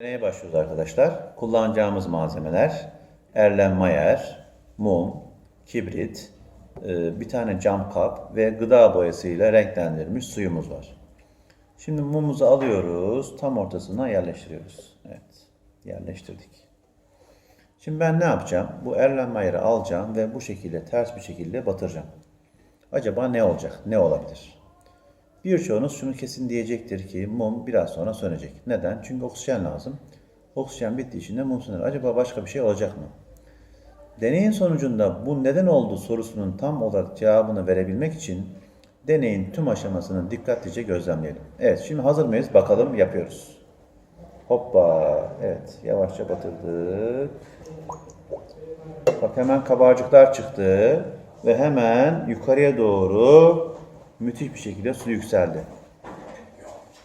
Neye başlıyoruz arkadaşlar? Kullanacağımız malzemeler Erlenmeyer, mum, kibrit, e, bir tane cam kap ve gıda boyasıyla renklendirilmiş suyumuz var. Şimdi mumumuzu alıyoruz, tam ortasına yerleştiriyoruz. Evet, yerleştirdik. Şimdi ben ne yapacağım? Bu Erlenmeyer'i alacağım ve bu şekilde ters bir şekilde batıracağım. Acaba ne olacak? Ne olabilir? Birçoğunuz şunu kesin diyecektir ki mum biraz sonra sönecek. Neden? Çünkü oksijen lazım. Oksijen bittiği için de mum söner. Acaba başka bir şey olacak mı? Deneyin sonucunda bu neden oldu sorusunun tam olarak cevabını verebilmek için deneyin tüm aşamasını dikkatlice gözlemleyelim. Evet şimdi hazır mıyız? Bakalım yapıyoruz. Hoppa. Evet yavaşça batırdık. Bak hemen kabarcıklar çıktı ve hemen yukarıya doğru müthiş bir şekilde su yükseldi.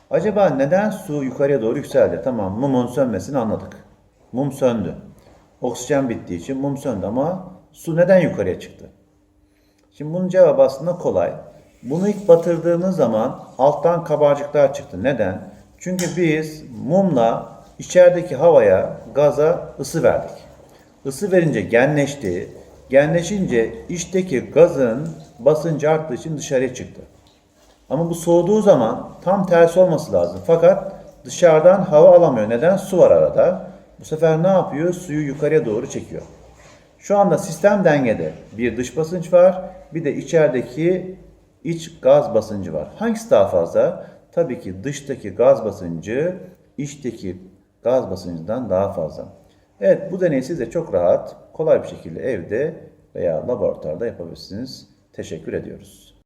Acaba neden su yukarıya doğru yükseldi? Tamam mumun sönmesini anladık. Mum söndü. Oksijen bittiği için mum söndü ama su neden yukarıya çıktı? Şimdi bunun cevabı aslında kolay. Bunu ilk batırdığımız zaman alttan kabarcıklar çıktı. Neden? Çünkü biz mumla içerideki havaya, gaza ısı verdik. Isı verince genleşti. Genleşince içteki gazın basıncı arttığı için dışarıya çıktı. Ama bu soğuduğu zaman tam tersi olması lazım. Fakat dışarıdan hava alamıyor. Neden? Su var arada. Bu sefer ne yapıyor? Suyu yukarıya doğru çekiyor. Şu anda sistem dengede. Bir dış basınç var, bir de içerideki iç gaz basıncı var. Hangisi daha fazla? Tabii ki dıştaki gaz basıncı içteki gaz basıncından daha fazla. Evet bu deneyi siz de çok rahat, kolay bir şekilde evde veya laboratuvarda yapabilirsiniz. Teşekkür ediyoruz.